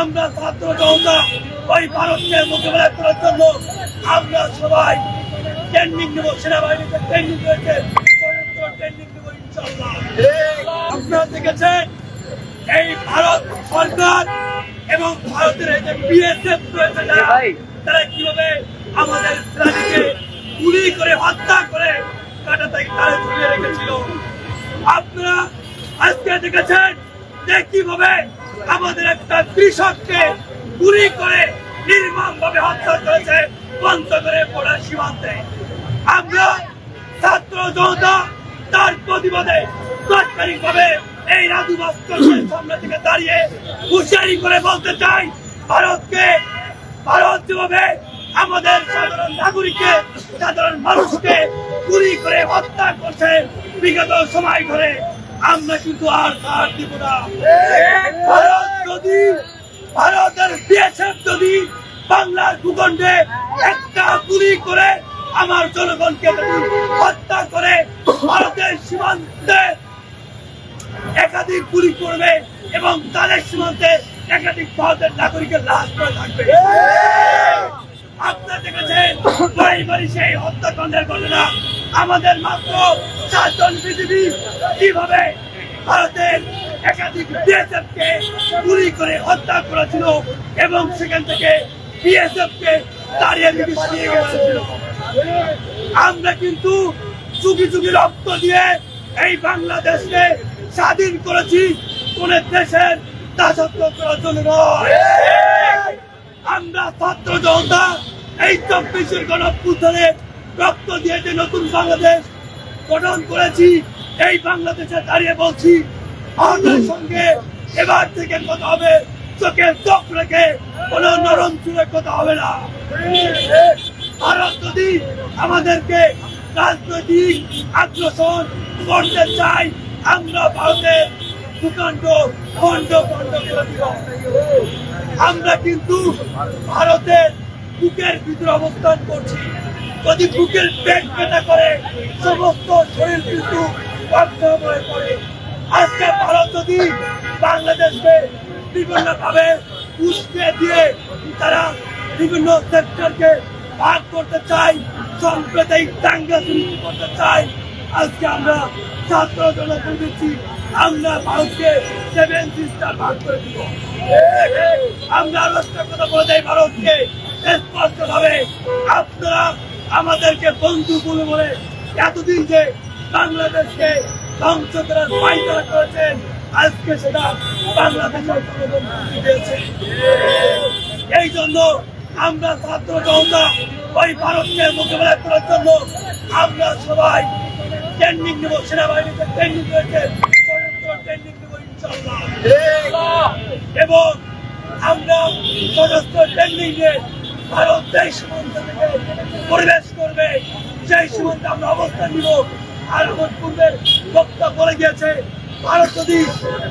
আমরা ছাত্র জনতা ওই ভারতকে মোকাবেলা করার জন্য আমরা সবাই ট্রেনিং নেব সেনাবাহিনীতে ট্রেনিং রয়েছে। স্বতন্ত্র ট্রেনিং নেব ইনশাল্লাহ আপনারা দেখেছেন এই ভারত সরকার এবং ভারতের এই যে বিএসএফ রয়েছে যারা, তারা কীভাবে আমাদের প্রাণীকে গুলি করে হত্যা করে কাটা তাকে তারা ঝুলিয়ে রেখেছিল। আপনারা আজকে দেখেছেন যে কীভাবে আমাদের একটা কৃষককে গুলি করে নির্মম ভাবে হত্যা করেছে করে পড়ার সীমান্তে। আমরা ছাত্র জনতা তার প্রতিবাদে তাৎক্ষণিক ভাবে এই রাজু ভাস্করের সামনে থেকে দাঁড়িয়ে হুঁশিয়ারি করে বলতে চাই, ভারতকে, ভারত যেভাবে আমাদের সাধারণ নাগরিককে, সাধারণ মানুষকে গুলি করে হত্যা করছে বিগত সময় ধরে আমরা কিন্তু আর ছাড় দিব না। ভারত যদি, ভারতের বিএসএফ যদি বাংলার ভূখণ্ডে একটা গুলি করে আমার জনগণকে হত্যা করে, ভারতের সীমান্তে একাধিক গুলি করবে এবং তাদের সীমান্তে একাধিক ভারতের নাগরিকের লাশ পড়ে থাকবে। আপনারা দেখেছেন, বাড়ি সেই হত্যাকাণ্ডের ঘটনা। আমাদের মাত্র চারজন পৃথিবী কীভাবে ভারতের একাধিক বিএসএফ কে গুলি করে হত্যা করেছিল এবং সেখান থেকে বিএসএফ কে দাঁড়িয়ে আমরা কিন্তু যুগি যুগি রক্ত দিয়ে এই বাংলাদেশকে স্বাধীন করেছি, কোন দেশের দাসত্ব করার জন্য নয়। আমরা ছাত্র জনতা এই চব্বিশের গণপুত্রে রক্ত দিয়ে যে নতুন বাংলাদেশ গঠন করেছি এই বাংলাদেশে দাঁড়িয়ে বলছি আমাদের সঙ্গে এবার থেকে কথা হবে চোখে চোখ রেখে কোন নরম চুলে কথা হবে না। ভারত যদি আমাদেরকে রাজনৈতিক আগ্রাসন করতে চাই আমরা ভারতের ভূখণ্ড খণ্ড খণ্ড করে আমরা কিন্তু ভারতের বুকের ভিতরে অবস্থান করছি। যদি বুকের পেট পেটা করে, সমস্ত শরীর কিন্তু অক্ষম হয়ে আজকে ভারত যদি বাংলাদেশকে বিভিন্ন ভাবে উস্কে দিয়ে তারা বিভিন্ন সেক্টরকে ভাগ করতে চাই সাম্প্রদায়িক দাঙ্গা সৃষ্টি করতে চাই আজকে আমরা ছাত্র জনগণ দিচ্ছি আমরা ভারতকে সেভেন সিস্টার ভাগ করে দিব। আমরা আরও একটা কথা বলে দেয় ভারতকে। স্পষ্ট ভাবে আপনারা আমাদেরকে বন্ধু বলে বলে এতদিন যে বাংলাদেশকে ধ্বংস করার পাইতারা করেছেন। আজকে সেটা বাংলাদেশের এই জন্য আমরা ছাত্র জনতা ওই ভারতকে মোকাবেলা করার জন্য আমরা সবাই ট্রেনিং নেব, সেনাবাহিনীতে ট্রেনিং রয়েছে। এবং আমরা সশস্ত্র ট্রেনিং নিয়ে ভারত যেই সীমান্ত থেকে পরিবেশ করবে সেই সীমান্তে আমরা অবস্থান নিব আর পূর্বের বক্তা বলে গিয়েছে। ভারত যদি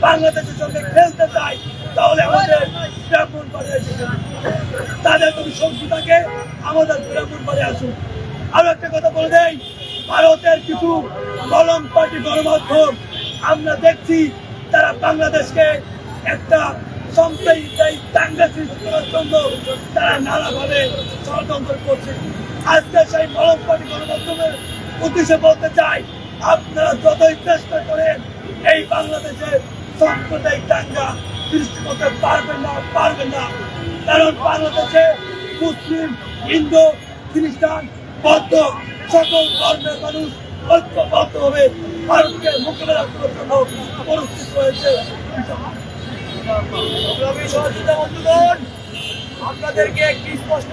বাংলাদেশের সঙ্গে খেলতে চায়, তাহলে আমাদের ব্রাহ্মণ বাড়ি তাদের যদি শক্তি আমাদের ব্রাহ্মণ বাড়ি আসুন আরও একটা কথা বলে দেই, ভারতের কিছু কলম পার্টি গণমাধ্যম আমরা দেখছি, তারা বাংলাদেশকে একটা সাম্প্রদায়িক দাঙ্গা সৃষ্টি করার জন্য তারা নানাভাবে ষড়যন্ত্র করছে। আজকে সেই কলম পার্টি গণমাধ্যমের উদ্দেশ্যে বলতে চাই, আপনারা যতই চেষ্টা করেন, এই বাংলাদেশে সাম্প্রদায়িক দাঙ্গা সৃষ্টি করতে পারবেন না পারবেন না। কারণ বাংলাদেশে মুসলিম, হিন্দু, খ্রিস্টান, বৌদ্ধ সকল ধর্মের মানুষ ঐক্যবদ্ধ হবে ভারতকে মোকাবেলা করার জন্য প্রস্তুত বন্ধুগণ, আপনাদেরকে একটি স্পষ্ট